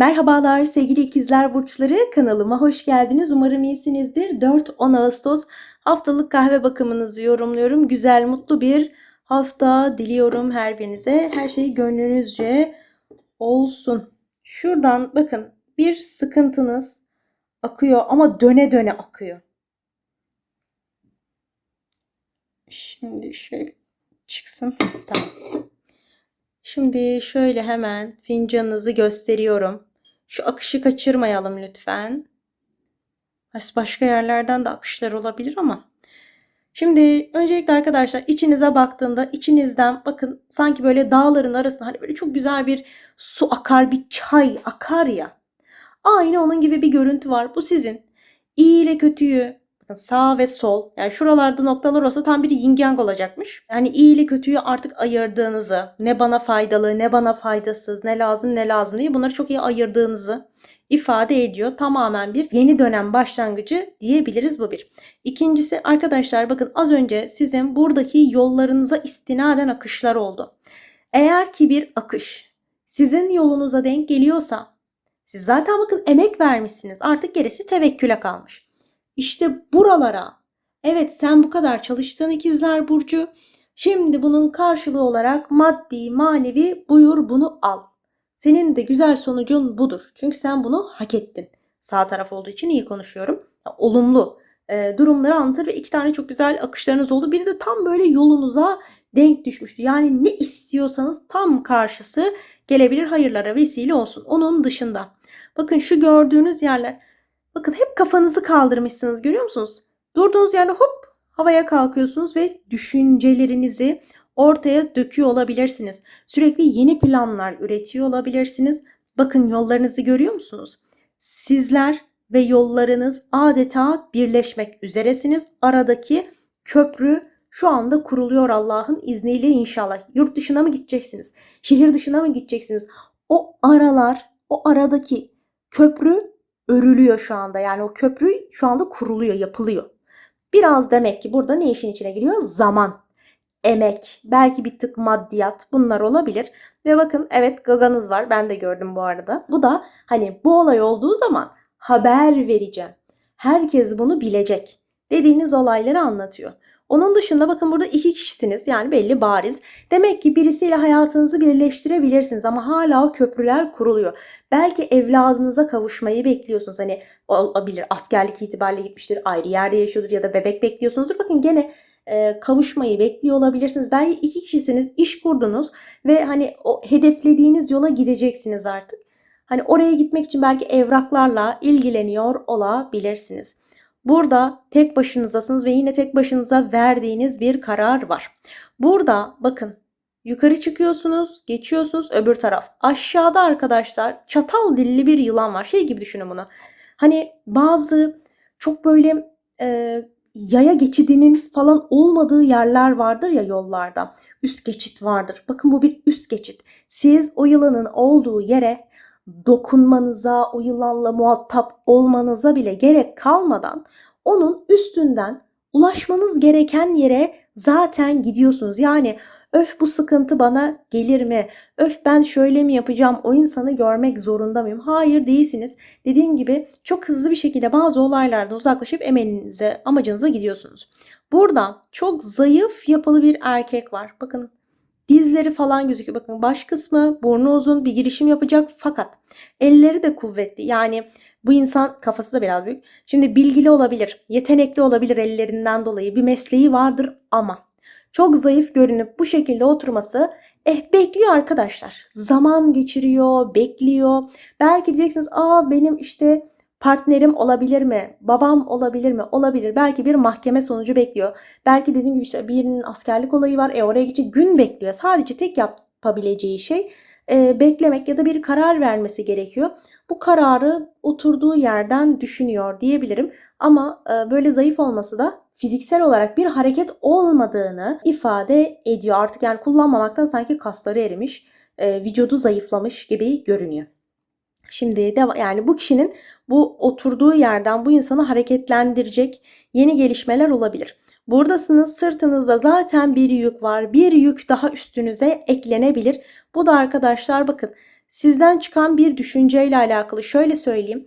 Merhabalar sevgili ikizler burçları kanalıma hoş geldiniz. Umarım iyisinizdir. 4-10 Ağustos haftalık kahve bakımınızı yorumluyorum. Güzel, mutlu bir hafta diliyorum her birinize. Her şey gönlünüzce olsun. Şuradan bakın bir sıkıntınız akıyor ama döne döne akıyor. Şimdi şöyle çıksın. Tamam. Şimdi şöyle hemen fincanınızı gösteriyorum. Şu akışı kaçırmayalım lütfen. Başka yerlerden de akışlar olabilir ama. Şimdi öncelikle arkadaşlar içinize baktığımda içinizden bakın sanki böyle dağların arasında hani böyle çok güzel bir su akar bir çay akar ya. Aynı onun gibi bir görüntü var. Bu sizin iyi ile kötüyü bakın sağ ve sol yani şuralarda noktalar olsa tam bir yin yang olacakmış. Yani iyi ile kötüyü artık ayırdığınızı ne bana faydalı ne bana faydasız ne lazım ne lazım diye bunları çok iyi ayırdığınızı ifade ediyor. Tamamen bir yeni dönem başlangıcı diyebiliriz bu bir. İkincisi arkadaşlar bakın az önce sizin buradaki yollarınıza istinaden akışlar oldu. Eğer ki bir akış sizin yolunuza denk geliyorsa siz zaten bakın emek vermişsiniz. Artık gerisi tevekküle kalmış. İşte buralara evet sen bu kadar çalıştın ikizler burcu. Şimdi bunun karşılığı olarak maddi manevi buyur bunu al. Senin de güzel sonucun budur. Çünkü sen bunu hak ettin. Sağ taraf olduğu için iyi konuşuyorum. olumlu e, durumları anlatır ve iki tane çok güzel akışlarınız oldu. Biri de tam böyle yolunuza denk düşmüştü. Yani ne istiyorsanız tam karşısı gelebilir hayırlara vesile olsun. Onun dışında bakın şu gördüğünüz yerler bakın hep kafanızı kaldırmışsınız görüyor musunuz? Durduğunuz yerde hop havaya kalkıyorsunuz ve düşüncelerinizi ortaya döküyor olabilirsiniz. Sürekli yeni planlar üretiyor olabilirsiniz. Bakın yollarınızı görüyor musunuz? Sizler ve yollarınız adeta birleşmek üzeresiniz. Aradaki köprü şu anda kuruluyor Allah'ın izniyle inşallah. Yurt dışına mı gideceksiniz? Şehir dışına mı gideceksiniz? O aralar, o aradaki köprü örülüyor şu anda. Yani o köprü şu anda kuruluyor, yapılıyor. Biraz demek ki burada ne işin içine giriyor? Zaman emek, belki bir tık maddiyat bunlar olabilir. Ve bakın evet gaganız var. Ben de gördüm bu arada. Bu da hani bu olay olduğu zaman haber vereceğim. Herkes bunu bilecek dediğiniz olayları anlatıyor. Onun dışında bakın burada iki kişisiniz yani belli bariz. Demek ki birisiyle hayatınızı birleştirebilirsiniz ama hala köprüler kuruluyor. Belki evladınıza kavuşmayı bekliyorsunuz. Hani olabilir askerlik itibariyle gitmiştir ayrı yerde yaşıyordur ya da bebek bekliyorsunuzdur. Bakın gene e, kavuşmayı bekliyor olabilirsiniz. Belki iki kişisiniz, iş kurdunuz ve hani o hedeflediğiniz yola gideceksiniz artık. Hani oraya gitmek için belki evraklarla ilgileniyor olabilirsiniz. Burada tek başınızasınız ve yine tek başınıza verdiğiniz bir karar var. Burada bakın yukarı çıkıyorsunuz, geçiyorsunuz öbür taraf. Aşağıda arkadaşlar çatal dilli bir yılan var. Şey gibi düşünün bunu. Hani bazı çok böyle e, yaya geçidinin falan olmadığı yerler vardır ya yollarda. Üst geçit vardır. Bakın bu bir üst geçit. Siz o yılanın olduğu yere dokunmanıza, o yılanla muhatap olmanıza bile gerek kalmadan onun üstünden ulaşmanız gereken yere zaten gidiyorsunuz. Yani öf bu sıkıntı bana gelir mi? Öf ben şöyle mi yapacağım? O insanı görmek zorunda mıyım? Hayır değilsiniz. Dediğim gibi çok hızlı bir şekilde bazı olaylardan uzaklaşıp emelinize, amacınıza gidiyorsunuz. Burada çok zayıf yapılı bir erkek var. Bakın dizleri falan gözüküyor. Bakın baş kısmı burnu uzun bir girişim yapacak fakat elleri de kuvvetli. Yani bu insan kafası da biraz büyük. Şimdi bilgili olabilir, yetenekli olabilir ellerinden dolayı bir mesleği vardır ama çok zayıf görünüp bu şekilde oturması eh bekliyor arkadaşlar. Zaman geçiriyor, bekliyor. Belki diyeceksiniz aa benim işte partnerim olabilir mi? Babam olabilir mi? Olabilir. Belki bir mahkeme sonucu bekliyor. Belki dediğim gibi işte birinin askerlik olayı var. E oraya gidecek gün bekliyor. Sadece tek yapabileceği şey e, beklemek ya da bir karar vermesi gerekiyor. Bu kararı oturduğu yerden düşünüyor diyebilirim. Ama e, böyle zayıf olması da fiziksel olarak bir hareket olmadığını ifade ediyor. Artık yani kullanmamaktan sanki kasları erimiş, e, vücudu zayıflamış gibi görünüyor. Şimdi de yani bu kişinin bu oturduğu yerden bu insanı hareketlendirecek yeni gelişmeler olabilir. Buradasınız sırtınızda zaten bir yük var. Bir yük daha üstünüze eklenebilir. Bu da arkadaşlar bakın sizden çıkan bir düşünceyle alakalı şöyle söyleyeyim.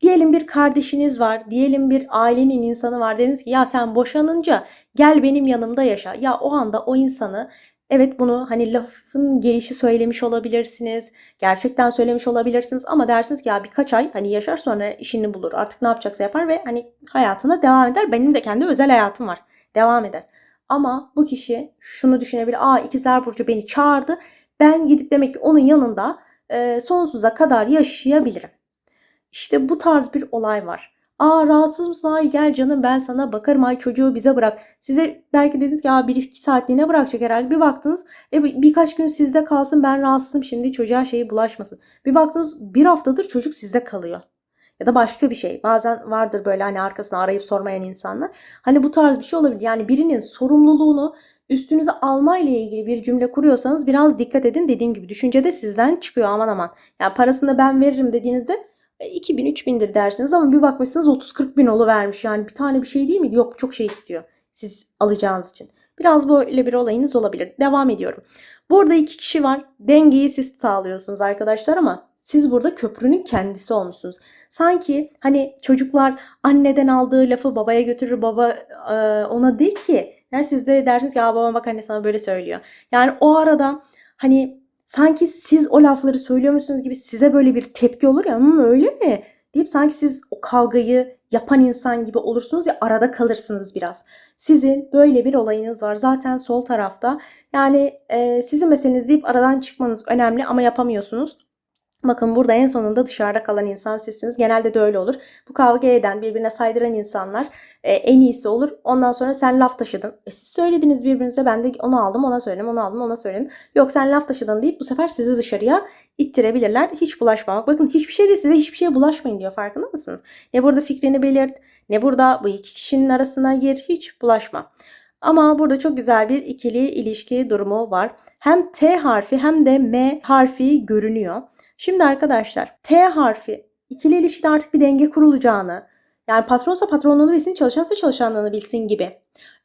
Diyelim bir kardeşiniz var, diyelim bir ailenin insanı var. Dediniz ki ya sen boşanınca gel benim yanımda yaşa. Ya o anda o insanı Evet bunu hani lafın gelişi söylemiş olabilirsiniz. Gerçekten söylemiş olabilirsiniz ama dersiniz ki ya birkaç ay hani yaşar sonra işini bulur. Artık ne yapacaksa yapar ve hani hayatına devam eder. Benim de kendi özel hayatım var. Devam eder. Ama bu kişi şunu düşünebilir. Aa ikizler burcu beni çağırdı. Ben gidip demek ki onun yanında e, sonsuza kadar yaşayabilirim. İşte bu tarz bir olay var. Aa rahatsız mısın? Ay gel canım ben sana bakarım. Ay çocuğu bize bırak. Size belki dediniz ki bir iki saatliğine bırakacak herhalde. Bir baktınız e, birkaç gün sizde kalsın ben rahatsızım şimdi çocuğa şeyi bulaşmasın. Bir baktınız bir haftadır çocuk sizde kalıyor. Ya da başka bir şey. Bazen vardır böyle hani arkasını arayıp sormayan insanlar. Hani bu tarz bir şey olabilir. Yani birinin sorumluluğunu üstünüze alma ile ilgili bir cümle kuruyorsanız biraz dikkat edin. Dediğim gibi düşünce de sizden çıkıyor aman aman. Yani parasını ben veririm dediğinizde 2000 e, 3000'dir dersiniz ama bir bakmışsınız 30-40 bin olu vermiş. Yani bir tane bir şey değil mi? Yok çok şey istiyor siz alacağınız için. Biraz böyle bir olayınız olabilir. Devam ediyorum. Burada iki kişi var. Dengeyi siz sağlıyorsunuz arkadaşlar ama siz burada köprünün kendisi olmuşsunuz. Sanki hani çocuklar anneden aldığı lafı babaya götürür baba e, ona değil ki. Yani siz de dersiniz ki babam bak anne sana böyle söylüyor. Yani o arada hani sanki siz o lafları söylüyormuşsunuz gibi size böyle bir tepki olur ya Hı, öyle mi? deyip sanki siz o kavgayı yapan insan gibi olursunuz ya arada kalırsınız biraz. Sizin böyle bir olayınız var zaten sol tarafta. Yani e, sizin meseleniz deyip aradan çıkmanız önemli ama yapamıyorsunuz. Bakın burada en sonunda dışarıda kalan insan sizsiniz. Genelde de öyle olur. Bu kavga eden, birbirine saydıran insanlar e, en iyisi olur. Ondan sonra sen laf taşıdın. E siz söylediniz birbirinize ben de onu aldım ona söyledim, onu aldım ona söyledim. Yok sen laf taşıdın deyip bu sefer sizi dışarıya ittirebilirler. Hiç bulaşmamak. Bakın hiçbir şey de size hiçbir şeye bulaşmayın diyor farkında mısınız? Ne burada fikrini belirt, ne burada bu iki kişinin arasına gir, hiç bulaşma. Ama burada çok güzel bir ikili ilişki durumu var. Hem T harfi hem de M harfi görünüyor. Şimdi arkadaşlar T harfi ikili ilişkide artık bir denge kurulacağını yani patronsa patronluğunu bilsin, çalışansa çalışanlığını bilsin gibi.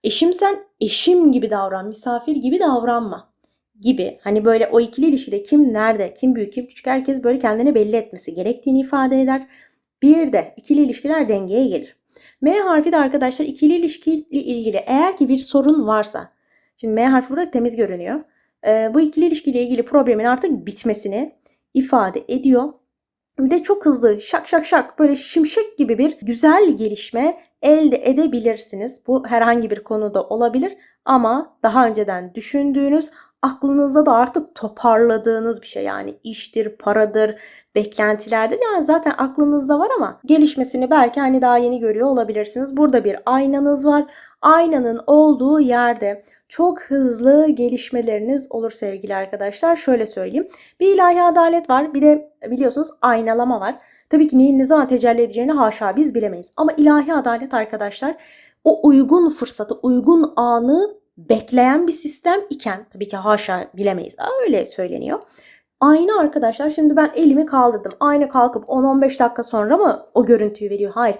Eşimsen eşim gibi davran, misafir gibi davranma gibi. Hani böyle o ikili ilişkide kim nerede, kim büyük, kim küçük herkes böyle kendini belli etmesi gerektiğini ifade eder. Bir de ikili ilişkiler dengeye gelir. M harfi de arkadaşlar ikili ilişkiyle ilgili eğer ki bir sorun varsa. Şimdi M harfi burada temiz görünüyor. Ee, bu ikili ilişkiyle ilgili problemin artık bitmesini ifade ediyor. Bir de çok hızlı şak şak şak böyle şimşek gibi bir güzel gelişme elde edebilirsiniz. Bu herhangi bir konuda olabilir ama daha önceden düşündüğünüz aklınızda da artık toparladığınız bir şey yani iştir, paradır, beklentilerdir. Yani zaten aklınızda var ama gelişmesini belki hani daha yeni görüyor olabilirsiniz. Burada bir aynanız var. Aynanın olduğu yerde çok hızlı gelişmeleriniz olur sevgili arkadaşlar. Şöyle söyleyeyim. Bir ilahi adalet var. Bir de biliyorsunuz aynalama var. Tabii ki neyin ne zaman tecelli edeceğini haşa biz bilemeyiz. Ama ilahi adalet arkadaşlar o uygun fırsatı, uygun anı bekleyen bir sistem iken tabii ki haşa bilemeyiz. Öyle söyleniyor. Ayna arkadaşlar şimdi ben elimi kaldırdım. Ayna kalkıp 10-15 dakika sonra mı o görüntüyü veriyor? Hayır.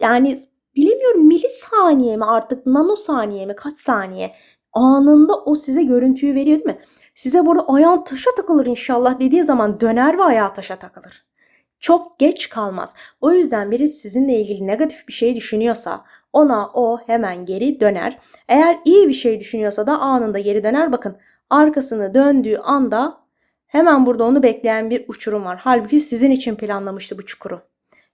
Yani bilemiyorum milisaniye mi artık nanosaniye mi kaç saniye anında o size görüntüyü veriyor değil mi? Size burada ayağın taşa takılır inşallah dediği zaman döner ve ayağı taşa takılır. Çok geç kalmaz. O yüzden biri sizinle ilgili negatif bir şey düşünüyorsa ona o hemen geri döner. Eğer iyi bir şey düşünüyorsa da anında geri döner. Bakın arkasını döndüğü anda hemen burada onu bekleyen bir uçurum var. Halbuki sizin için planlamıştı bu çukuru.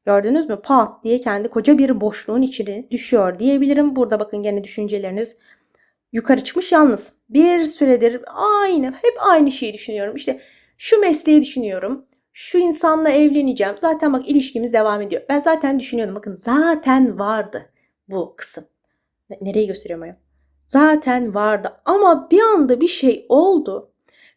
Gördünüz mü? Pat diye kendi koca bir boşluğun içine düşüyor diyebilirim. Burada bakın gene düşünceleriniz yukarı çıkmış yalnız. Bir süredir aynı hep aynı şeyi düşünüyorum. İşte şu mesleği düşünüyorum. Şu insanla evleneceğim. Zaten bak ilişkimiz devam ediyor. Ben zaten düşünüyordum. Bakın zaten vardı bu kısım. Nereye gösteriyorum ayol? Zaten vardı ama bir anda bir şey oldu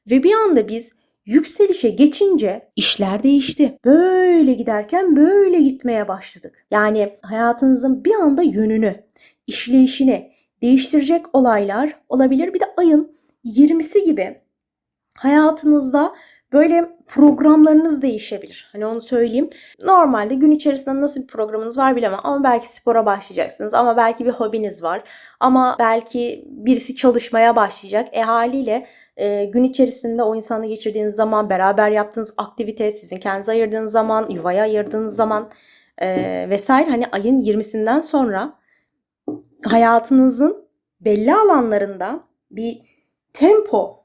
ve bir anda biz yükselişe geçince işler değişti. Böyle giderken böyle gitmeye başladık. Yani hayatınızın bir anda yönünü, işleyişini değiştirecek olaylar olabilir. Bir de ayın 20'si gibi hayatınızda böyle programlarınız değişebilir. Hani onu söyleyeyim. Normalde gün içerisinde nasıl bir programınız var bilemem ama belki spora başlayacaksınız ama belki bir hobiniz var ama belki birisi çalışmaya başlayacak. E haliyle e, gün içerisinde o insanla geçirdiğiniz zaman, beraber yaptığınız aktivite, sizin kendinize ayırdığınız zaman, yuvaya ayırdığınız zaman e, vesaire hani ayın 20'sinden sonra hayatınızın belli alanlarında bir tempo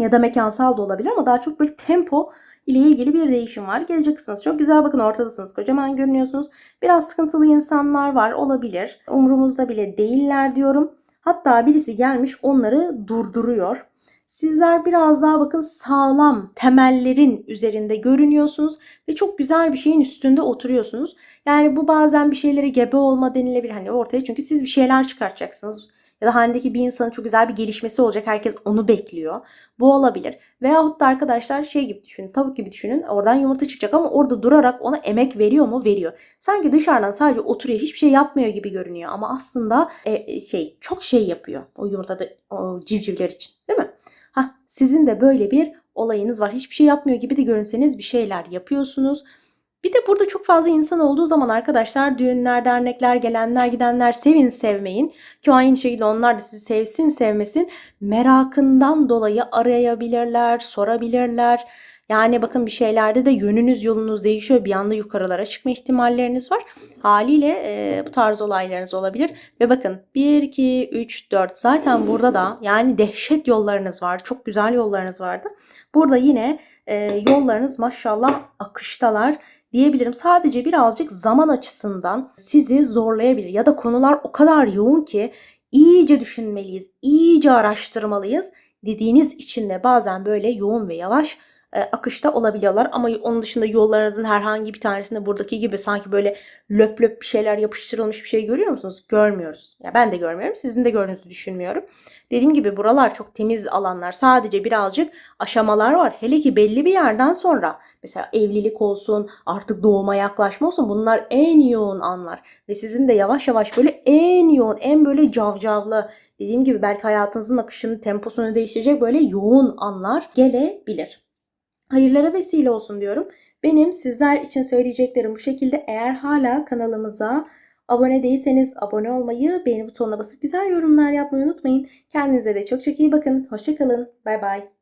ya da mekansal da olabilir ama daha çok böyle tempo ile ilgili bir değişim var. Gelecek kısmınız çok güzel. Bakın ortadasınız. Kocaman görünüyorsunuz. Biraz sıkıntılı insanlar var. Olabilir. Umurumuzda bile değiller diyorum. Hatta birisi gelmiş onları durduruyor. Sizler biraz daha bakın sağlam temellerin üzerinde görünüyorsunuz ve çok güzel bir şeyin üstünde oturuyorsunuz. Yani bu bazen bir şeylere gebe olma denilebilir hani ortaya çünkü siz bir şeyler çıkartacaksınız. Ya da halindeki bir insanın çok güzel bir gelişmesi olacak. Herkes onu bekliyor. Bu olabilir. Veyahut da arkadaşlar şey gibi düşünün. Tavuk gibi düşünün. Oradan yumurta çıkacak ama orada durarak ona emek veriyor mu? Veriyor. Sanki dışarıdan sadece oturuyor. Hiçbir şey yapmıyor gibi görünüyor. Ama aslında e, şey çok şey yapıyor. O yumurtada o civcivler için. Değil mi? Ha, sizin de böyle bir olayınız var. Hiçbir şey yapmıyor gibi de görünseniz bir şeyler yapıyorsunuz. Bir de burada çok fazla insan olduğu zaman arkadaşlar düğünler, dernekler, gelenler, gidenler sevin sevmeyin. Ki aynı şekilde onlar da sizi sevsin sevmesin merakından dolayı arayabilirler, sorabilirler. Yani bakın bir şeylerde de yönünüz yolunuz değişiyor. Bir anda yukarılara çıkma ihtimalleriniz var. Haliyle e, bu tarz olaylarınız olabilir. Ve bakın 1, 2, 3, 4 zaten burada da yani dehşet yollarınız var. Çok güzel yollarınız vardı. Burada yine e, yollarınız maşallah akıştalar diyebilirim. Sadece birazcık zaman açısından sizi zorlayabilir ya da konular o kadar yoğun ki iyice düşünmeliyiz, iyice araştırmalıyız dediğiniz için de bazen böyle yoğun ve yavaş akışta olabiliyorlar. Ama onun dışında yollarınızın herhangi bir tanesinde buradaki gibi sanki böyle löp löp bir şeyler yapıştırılmış bir şey görüyor musunuz? Görmüyoruz. Ya ben de görmüyorum. Sizin de gördüğünüzü düşünmüyorum. Dediğim gibi buralar çok temiz alanlar. Sadece birazcık aşamalar var. Hele ki belli bir yerden sonra mesela evlilik olsun, artık doğuma yaklaşma olsun bunlar en yoğun anlar. Ve sizin de yavaş yavaş böyle en yoğun, en böyle cavcavlı dediğim gibi belki hayatınızın akışını, temposunu değiştirecek böyle yoğun anlar gelebilir hayırlara vesile olsun diyorum. Benim sizler için söyleyeceklerim bu şekilde. Eğer hala kanalımıza abone değilseniz abone olmayı, beğeni butonuna basıp güzel yorumlar yapmayı unutmayın. Kendinize de çok çok iyi bakın. Hoşçakalın. Bay bay.